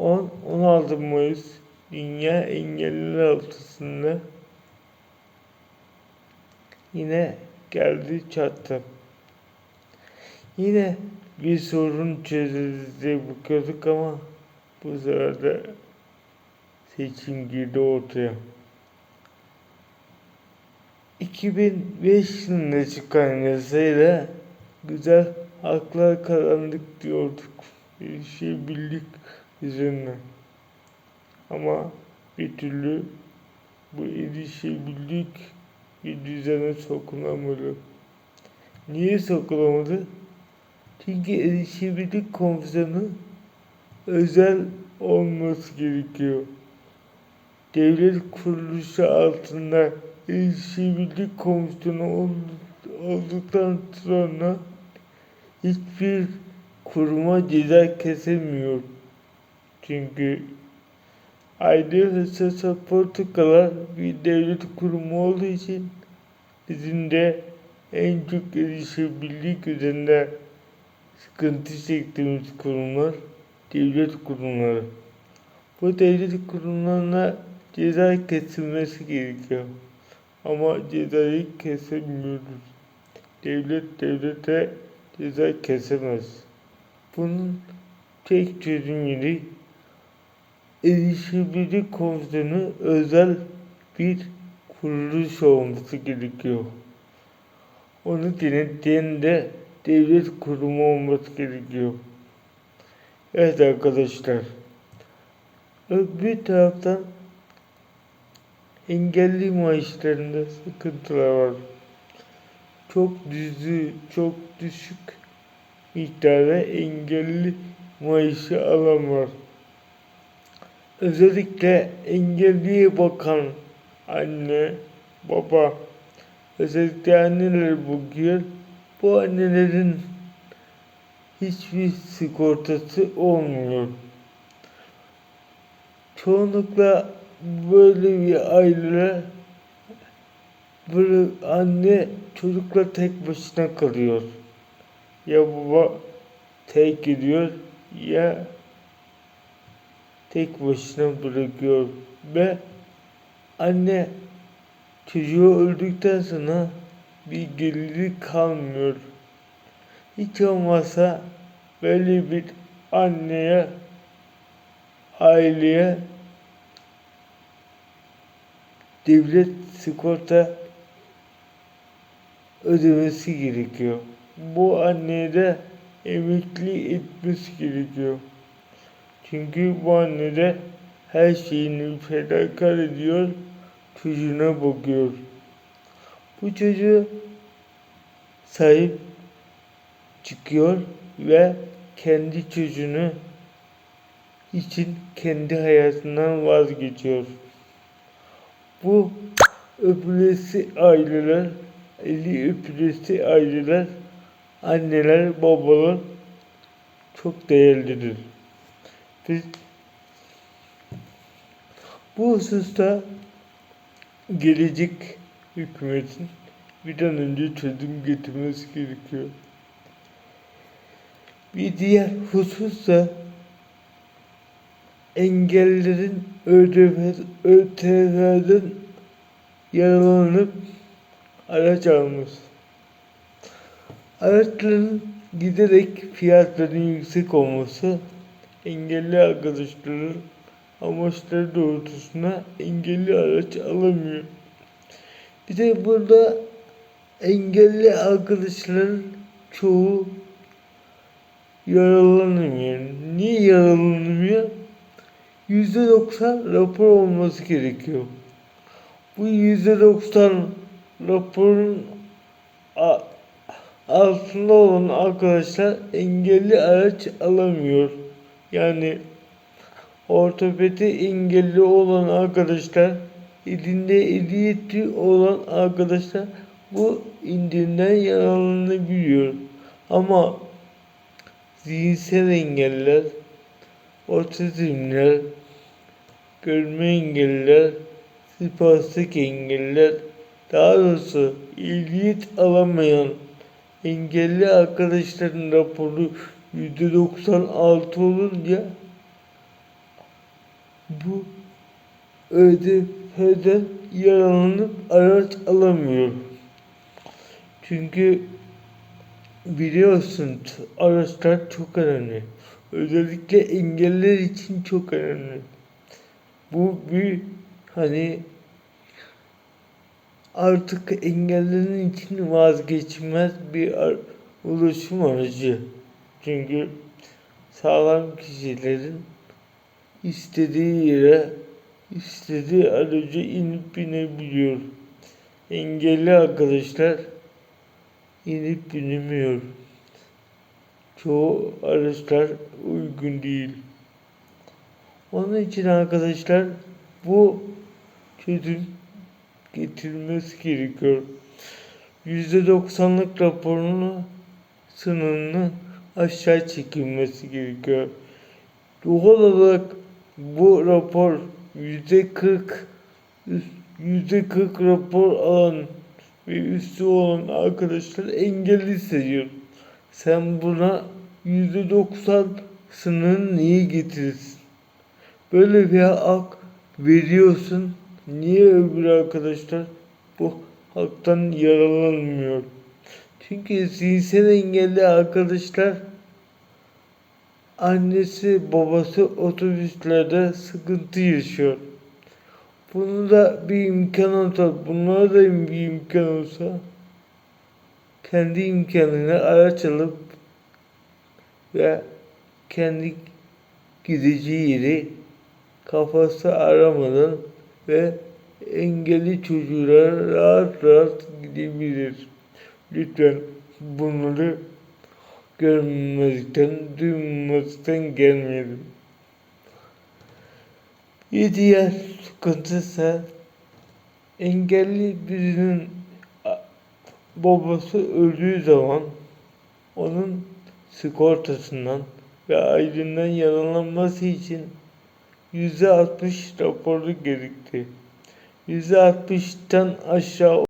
10-16 Mayıs Dünya Engelliler Haftası'nda yine geldi çattı. Yine bir sorun çözeceğiz diye bakıyorduk ama bu sefer de seçim girdi ortaya. 2005 yılında çıkan yasayla güzel haklar kazandık diyorduk. Bir şey bildik üzerine. Ama bir türlü bu erişebildik bir düzene sokulamadı. Niye sokulamadı? Çünkü erişebildik komisyonu özel olması gerekiyor. Devlet kuruluşu altında erişebildik komisyonu olduktan sonra hiçbir kuruma ceza kesemiyor. Çünkü ayrı hırsız politikalar bir devlet kurumu olduğu için bizim en çok erişebildik üzerinde sıkıntı çektiğimiz kurumlar devlet kurumları. Bu devlet kurumlarına ceza kesilmesi gerekiyor. Ama cezayı kesemiyoruz. Devlet devlete ceza kesemez. Bunun tek çözüm yeri erişebilir komisyonu özel bir kuruluş olması gerekiyor. Onu denetleyen de devlet kurumu olması gerekiyor. Evet arkadaşlar. Bir taraftan engelli maaşlarında sıkıntılar var. Çok düzü, çok düşük miktarda engelli maaşı alan var. Özellikle engelliye bakan anne, baba, özellikle anneler bakıyor. Bu annelerin hiçbir sigortası olmuyor. Çoğunlukla böyle bir aileler böyle anne çocukla tek başına kalıyor. Ya baba tek gidiyor ya tek başına bırakıyor ve anne çocuğu öldükten sonra bir geliri kalmıyor. Hiç olmazsa böyle bir anneye, aileye devlet sigorta ödemesi gerekiyor. Bu anneye de emekli etmesi gerekiyor. Çünkü bu anne de her şeyini fedakar ediyor, çocuğuna bakıyor. Bu çocuğu sahip çıkıyor ve kendi çocuğunu için kendi hayatından vazgeçiyor. Bu öpülesi aileler, eli öpülesi aileler, anneler, babalar çok değerlidir. Bu hususta gelecek hükümetin bir an önce çözüm getirmesi gerekiyor. Bir diğer husus da engellerin ÖTV'den yararlanıp araç alması. Araçların giderek fiyatların yüksek olması engelli arkadaşların amaçları doğrultusunda engelli araç alamıyor. Bir de burada engelli arkadaşların çoğu yaralanamıyor. Niye yaralanamıyor? Yüzde doksan rapor olması gerekiyor. Bu yüzde doksan raporun altında olan arkadaşlar engelli araç alamıyor. Yani ortopedi engelli olan arkadaşlar elinde ehliyeti olan arkadaşlar bu indirimden yararlanabiliyor. Ama zihinsel engeller, otizmler, görme engelliler, spastik engelliler, daha doğrusu ehliyet alamayan engelli arkadaşların raporu %96 olunca bu ÖDP'den yararlanıp araç alamıyor. Çünkü biliyorsun araçlar çok önemli. Özellikle engelliler için çok önemli. Bu bir hani artık engellilerin için vazgeçilmez bir ulaşım aracı. Çünkü sağlam kişilerin istediği yere istediği araca inip binebiliyor. Engelli arkadaşlar inip binemiyor. Çoğu araçlar uygun değil. Onun için arkadaşlar bu çözüm getirilmesi gerekiyor. %90'lık raporunu sınırını aşağı çekilmesi gerekiyor. Doğal olarak bu rapor %40 %40 rapor alan ve üstü olan arkadaşlar engelli hissediyor. Sen buna %90 sınırını niye getirirsin? Böyle bir hak veriyorsun. Niye öbür arkadaşlar bu haktan yararlanmıyor? Çünkü zihinsel engelli arkadaşlar annesi babası otobüslerde sıkıntı yaşıyor. Bunu da bir imkan olsa, bunlara da bir imkan olsa kendi imkanıyla araç alıp ve kendi gideceği yeri kafası aramadan ve engelli çocuklara rahat rahat gidebilir. Lütfen bunları görmemezlikten, duymamazlıktan gelmeyelim. Bir diğer sıkıntı ise engelli birinin babası öldüğü zaman onun sigortasından ve aylığından yararlanması için %60 raporu gerekti. %60'tan aşağı